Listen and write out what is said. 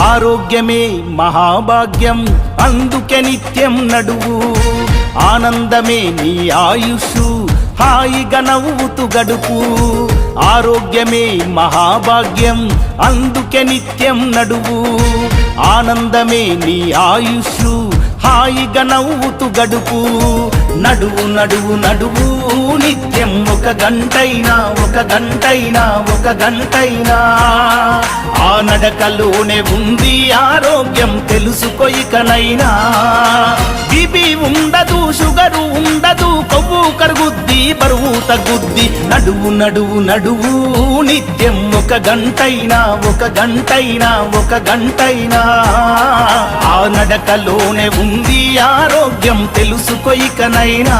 ఆరోగ్యమే మహాభాగ్యం అందుకే నిత్యం నడువు. ఆనందమే నీ ఆయుష్ హాయిగా నవ్వుతూ గడుపు. ఆరోగ్యమే మహాభాగ్యం అందుకే నిత్యం నడువు. ఆనందమే నీ ఆయుషు హాయిగా నవ్వుతూ గడుపు. నడువు నడువు నడువు నిత్యం ఒక గంటైనా ఒక గంటైనా ఒక గంటైనా. నడకలోనే ఉంది ఆరోగ్యం తెలుసుకోయికనైనా బీపీ ఉండదు షుగరు ఉండదు కొవ్వు కరుగుద్ది బరువు తగ్గుద్ది. నడువు నడువు నడువు నిత్యం ఒక గంటైనా ఒక గంటైనా ఒక గంటైనా. ఆ నడకలోనే ఉంది ఆరోగ్యం తెలుసుకోయికనైనా